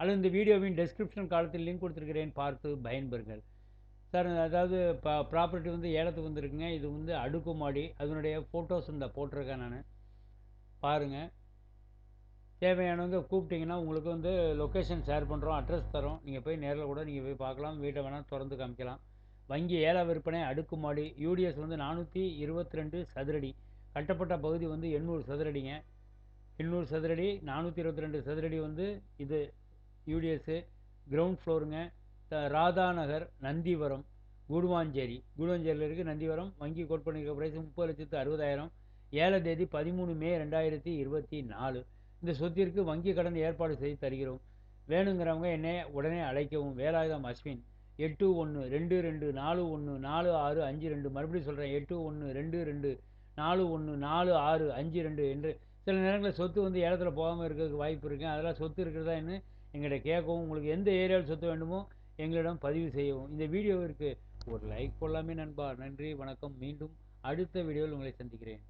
அல்லது இந்த வீடியோவின் டெஸ்கிரிப்ஷன் காலத்தில் லிங்க் கொடுத்துருக்கிறேன் பார்த்து பயன்பெறுங்கள். சார் அதாவது ப ப்ராப்பர்ட்டி வந்து ஏலத்துக்கு வந்திருக்குங்க. இது வந்து அடுக்குமாடி. அதனுடைய ஃபோட்டோஸ் இந்த போட்டிருக்கேன் நான். பாருங்கள் தேவையானவங்க கூப்பிட்டிங்கன்னா உங்களுக்கு வந்து லொக்கேஷன் ஷேர் பண்ணுறோம் அட்ரஸ் தரோம். நீங்கள் போய் நேரில் கூட நீங்கள் போய் பார்க்கலாம். வீட்டை வேணால் திறந்து காமிக்கலாம். வங்கி ஏல விற்பனை அடுக்குமாடி. யூடிஎஸ் வந்து நானூற்றி இருபத்தி ரெண்டு சதுரடி. கட்டப்பட்ட பகுதி வந்து எண்ணூறு சதுரடிங்க. எண்ணூறு சதுரடி நானூற்றி இருபத்தி ரெண்டு சதுரடி வந்து இது யூடிஎஸ்ஸு கிரவுண்ட் ஃப்ளோருங்க ராதா நகர் நந்திவரம் கூடுவாஞ்சேரி. கூடுவாஞ்சேரியில் இருக்குது நந்திவரம். வங்கி கோட் பண்ணியிருக்க பிரைஸ் முப்பது லட்சத்து அறுபதாயிரம். ஏழை தேதி பதிமூணு மே ரெண்டாயிரத்தி இருபத்தி நாலு. இந்த சொத்திற்கு வங்கி கடன் ஏற்பாடு செய்து தருகிறோம். வேணுங்கிறவங்க என்னை உடனே அழைக்கவும். வேலாயுதம் அஸ்வின் எட்டு ஒன்று ரெண்டு ரெண்டு நாலு ஒன்று நாலு ஆறு அஞ்சு ரெண்டு. மறுபடியும் சொல்கிறேன் எட்டு ஒன்று ரெண்டு ரெண்டு நாலு ஒன்று நாலு ஆறு அஞ்சு ரெண்டு என்று. சில நேரங்களில் சொத்து வந்து ஏலத்தில் போகாமல் இருக்கிறதுக்கு வாய்ப்பு இருக்குது அதெல்லாம் சொத்து இருக்கிறதா என்ன? எங்கள்கிட்ட கேட்கவும் உங்களுக்கு எந்த ஏரியாவில் சொத்து வேண்டுமோ எங்களிடம் பதிவு செய்யவும். இந்த வீடியோவிற்கு ஒரு லைக் போடலாமே நண்பா. நன்றி வணக்கம். மீண்டும் அடுத்த வீடியோவில் உங்களை சந்திக்கிறேன்.